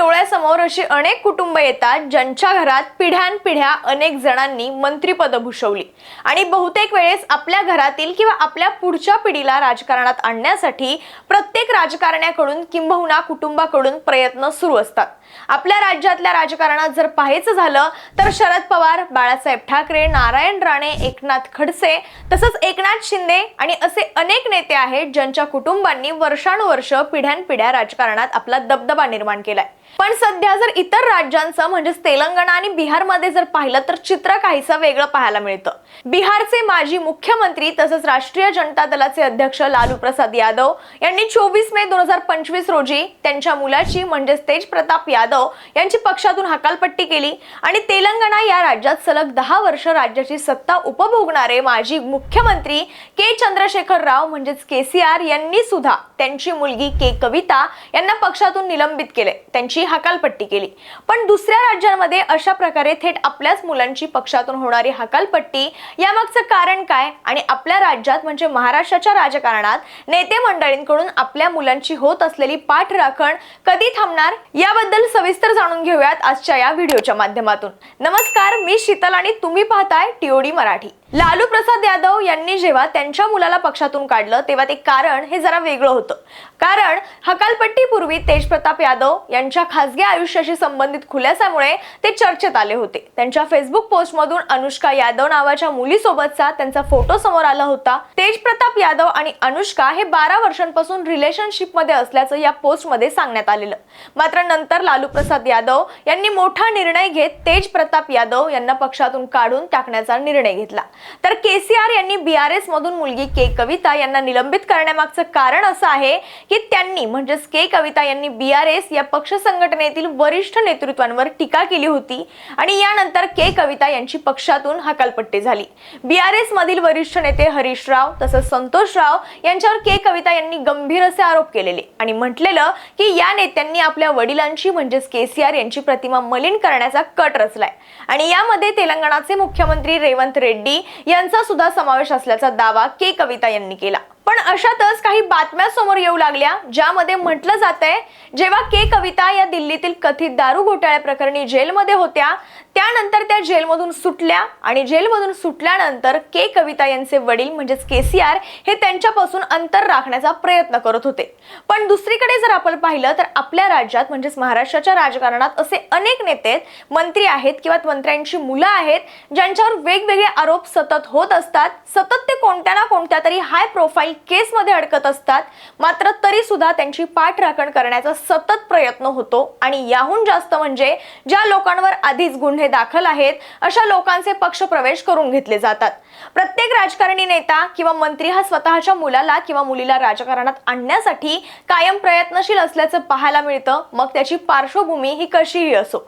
डोळ्यासमोर अशी अनेक कुटुंब येतात ज्यांच्या घरात पिढ्यानपिढ्या अनेक जणांनी मंत्रीपद भूषवली. आणि बहुतेक वेळेस आपल्या घरातील किंवा आपल्या पुढच्या पिढीला राजकारणात आणण्यासाठी प्रत्येक राजकारण्याकडून किंबहुना कुटुंबाकडून प्रयत्न सुरू असतात. आपल्या राज्यातल्या राजकारणात जर पाहायचं झालं तर शरद पवार बाळासाहेब ठाकरे नारायण राणे एकनाथ खडसे तसंच एकनाथ शिंदे आणि असे अनेक नेते आहेत ज्यांच्या कुटुंबांनी वर्षानुवर्ष पिढ्यानपिढ्या राजकारणात आपला दबदबा निर्माण केलाय. पण सध्या जर इतर राज्यांचं म्हणजेच तेलंगणा आणि बिहारमध्ये जर पाहिलं तर चित्र काहीसं वेगळं पाहायला मिळतं. बिहारचे माजी मुख्यमंत्री तसंच राष्ट्रीय जनता दलाचे अध्यक्ष लालू प्रसाद यादव यांनी चोवीस मे दोन हजार पंचवीस रोजी त्यांच्या मुलाची म्हणजेच तेज प्रताप यादव यांची पक्षातून हकालपट्टी केली आणि तेलंगणा या राज्यात सलग दहा वर्ष राज्याची सत्ता उपभोगणारे माजी मुख्यमंत्री के चंद्रशेखर राव म्हणजेच के सी आर यांनी सुद्धा त्यांची मुलगी के कविता यांना पक्षातून निलंबित केले. त्यांची हकालपट्टी केली. पण दुसऱ्या राज्यांमध्ये अशा प्रकारे थेट आपल्याच मुलांची पक्षातून होणारी हकालपट्टी यामागचं कारण काय? आणि आपल्या राज्यात म्हणजे महाराष्ट्राच्या राजकारणात नेते मंडळींकडून आपल्या मुलांची होत असलेली पाठराखण कधी थांबणार? याबद्दल सविस्तर जाणून घेऊयात आजच्या या व्हिडिओच्या माध्यमातून. नमस्कार मी शीतल आणि तुम्ही पाहताय टीओडी मराठी. लालू प्रसाद यादव यांनी जेव्हा त्यांच्या मुलाला पक्षातून काढलं तेव्हा ते कारण हे जरा वेगळं होतं. कारण हकालपट्टीपूर्वी तेजप्रताप यादव यांच्या खासगी आयुष्याशी संबंधित खुलासामुळे ते चर्चेत आले होते. त्यांच्या फेसबुक पोस्टमधून अनुष्का यादव नावाच्या मुलीसोबतचा त्यांचा फोटो समोर आला होता. तेजप्रताप यादव आणि अनुष्का हे बारा वर्षांपासून रिलेशनशिपमध्ये असल्याचं या पोस्टमध्ये सांगण्यात आलेलं. मात्र नंतर लालू प्रसाद यादव यांनी मोठा निर्णय घेत तेजप्रताप यादव यांना पक्षातून काढून टाकण्याचा निर्णय घेतला. तर केसीआर यांनी बीआरएस मधून मुलगी के कविता यांना निलंबित करण्यामागचं कारण असं आहे की त्यांनी म्हणजेच के कविता यांनी बीआरएस या पक्ष संघटनेतील वरिष्ठ नेतृत्वांवर टीका केली होती आणि यानंतर के कविता यांची पक्षातून हकालपट्टी झाली. बीआरएस मधील वरिष्ठ नेते हरीश राव तसंच संतोष राव यांच्यावर के कविता यांनी गंभीर असे आरोप केलेले आणि म्हटलेलं की या नेत्यांनी आपल्या वडिलांची म्हणजेच केसीआर यांची प्रतिमा मलिन करण्याचा कट रचलाय. आणि यामध्ये तेलंगणाचे मुख्यमंत्री रेवंत रेड्डी यांचा सुद्धा समावेश असल्याचा दावा के कविता यांनी केला. पण अशातच काही बातम्या समोर येऊ लागल्या ज्यामध्ये म्हटलं जात आहे जेव्हा के कविता या दिल्लीतील कथित दारू घोटाळ्या प्रकरणी जेलमध्ये होत्या त्यानंतर त्या जेलमधून सुटल्या आणि जेलमधून सुटल्यानंतर के कविता यांचे वडील म्हणजेच केसीआर हे त्यांच्यापासून अंतर राखण्याचा प्रयत्न करत होते. पण दुसरीकडे जर आपण पाहिलं तर आपल्या राज्यात म्हणजेच महाराष्ट्राच्या राजकारणात असे अनेक नेते आहेत, मंत्री आहेत किंवा मंत्र्यांची मुलं आहेत ज्यांच्यावर वेगवेगळे आरोप सतत होत असतात. सतत ते कोणत्या ना कोणत्या तरी हाय प्रोफाईल केसमध्ये अडकत असतात. मात्र तरी सुद्धा त्यांची पाठराखण करण्याचा सतत प्रयत्न होतो. आणि याहून जास्त म्हणजे ज्या लोकांवर आधीच गुन्हे दाखल आहेत अशा लोकांचे पक्ष प्रवेश करून घेतले जातात. प्रत्येक राजकारणी नेता किंवा मंत्री हा स्वतःच्या मुलाला किंवा मुलीला राजकारणात आणण्यासाठी कायम प्रयत्नशील असल्याचं पाहायला मिळतं. मग त्याची पार्श्वभूमी ही कशीही असो.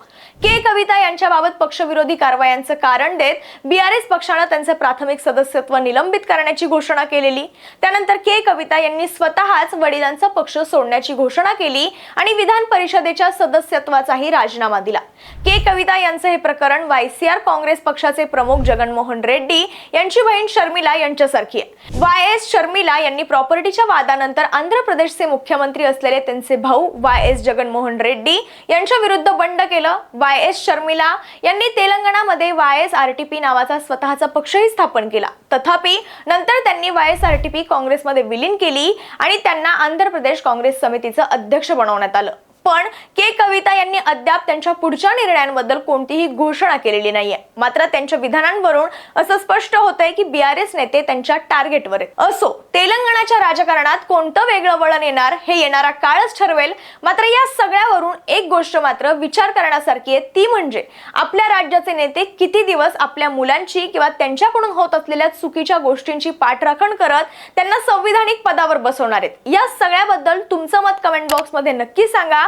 के. कविता यांच्याबाबत पक्षविरोधी कारवायांचं कारण देत बीआरएस पक्षानं त्यांचे प्राथमिक सदस्यत्व निलंबित करण्याची घोषणा केलेली. त्यानंतर के. कविता यांनी स्वतःच वडिलांचा पक्ष सोडण्याची घोषणा केली आणि विधान परिषदेच्या सदस्यत्वाचाही राजीनामा दिला. के. कविता यांचं हे प्रकरण वायसीआर काँग्रेस पक्षाचे प्रमुख जगनमोहन रेड्डी यांची बहीण शर्मिला यांच्यासारखी आहे. वाय एस शर्मिला यांनी प्रॉपर्टीच्या वादानंतर आंध्र प्रदेशचे मुख्यमंत्री असलेले त्यांचे भाऊ वाय एस जगनमोहन रेड्डी यांच्या विरुद्ध बंड केलं. वाय एस शर्मिला यांनी तेलंगणामध्ये Y S R T P नावाचा स्वतःचा पक्षही स्थापन केला. तथापि नंतर त्यांनी Y S R T P काँग्रेसमध्ये विलीन केली आणि त्यांना आंध्र प्रदेश काँग्रेस समितीचं अध्यक्ष बनवण्यात आलं. पण के कविता यांनी अद्याप त्यांच्या पुढच्या निर्णयांबद्दल कोणतीही घोषणा केलेली नाहीये. मात्र त्यांच्या विधानांवरून असं स्पष्ट होतंय की बीआरएस नेते त्यांच्या टार्गेटवर आहेत. असो तेलंगणाच्या राजकारणात कोणतं वेगळं वळण येणार हे येणारा काळच ठरवेल. मात्र या सगळ्यावरून एक गोष्ट मात्र विचार करण्यासारखी आहे ती म्हणजे आपल्या राज्याचे नेते किती दिवस आपल्या मुलांची किंवा त्यांच्याकडून होत असलेल्या चुकीच्या गोष्टींची पाठराखण करत त्यांना संविधानिक पदावर बसवणार आहेत? या सगळ्याबद्दल तुमचं मत कमेंट बॉक्समध्ये नक्की सांगा.